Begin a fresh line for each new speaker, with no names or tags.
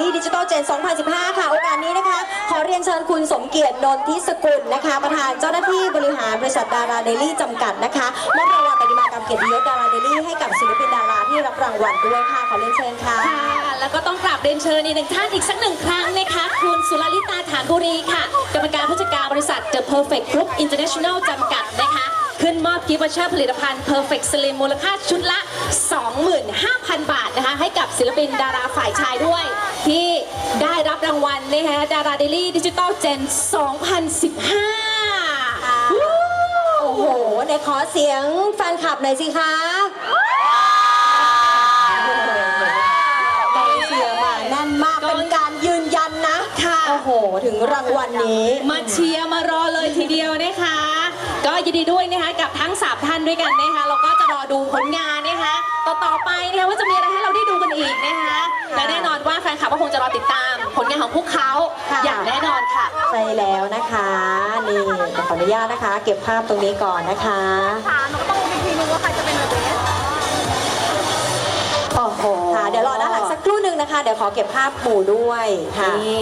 ด่น2015 ค่ะ โอกาสนี้นะคะ ขอเรียนเชิญคุณสมเกียรตินนทิสกุลนะคะ ประธานเจ้าหน้าที่บริหารบริษัทดาราเดลี่จำกัดนะคะมอบรางวัลปฏิมากรรมเกียรติยศดาราเดลี่ให้กับศิลปินดาราที่รับรางวัลด้วยค่ะ ขอเรียนเชิญค่ะ
ค่ะแล้วก็ต้องกราบเรียนเชิญอีกหนึ่งท่านอีกสักหนึ่งครั้งนะคะ คุณสุลลิตาฐานบุรีค่ะ กรรมการผู้จัดการบริษัท The Perfect Group International จำกัดนะคะ ขึ้นมอบกิฟต์วอเชอร์ผลิตภัณฑ์ Perfect Slim มูลค่าชุดละ 25,000 บาทนะคะให้กับ ศิลปินดาราฝ่ายชายด้วย ที่ได้รับรางวัลนะคะดาราเดลี่ดิจิตอลเจน 2015
โอ้โหในขอเสียงแฟนคลับหน่อยสิคะกองเชียร์มาแน่นมากเป็นการยืนยันนะ
ค่ะ
โอ้โห ถึงรางวัลนี้
มาเชียร์มารอเลยทีเดียวนะคะ ก็ยินดีด้วยนะคะกับทั้งสามท่านด้วยกันนะคะเราก็จะรอดูผลงานนะคะ ต่อต่อๆไปนะคะว่าจะมีอะไรให้เราได้ดูกันอีกนะคะและแน่นอนว่าแฟนคลับก็คงจะรอติดตาม ผลงานของพวกเขา
ค่ะ
อย่างแน่นอนค่ะ
ใช่แล้วนะคะนี่ขออนุญาตนะคะ เก็บภาพตรงนี้ก่อนนะคะ
ค่ะหนูก็ต้องรู้อีกทีนึงว่าใครจะเป็นเดอะเบส
โอ้โหค่ะเดี๋ยวรอด้านหลังสักครู่หนึ่งนะคะ เดี๋ยวขอเก็บภาพหมู่ด้วยค่ะ
นี่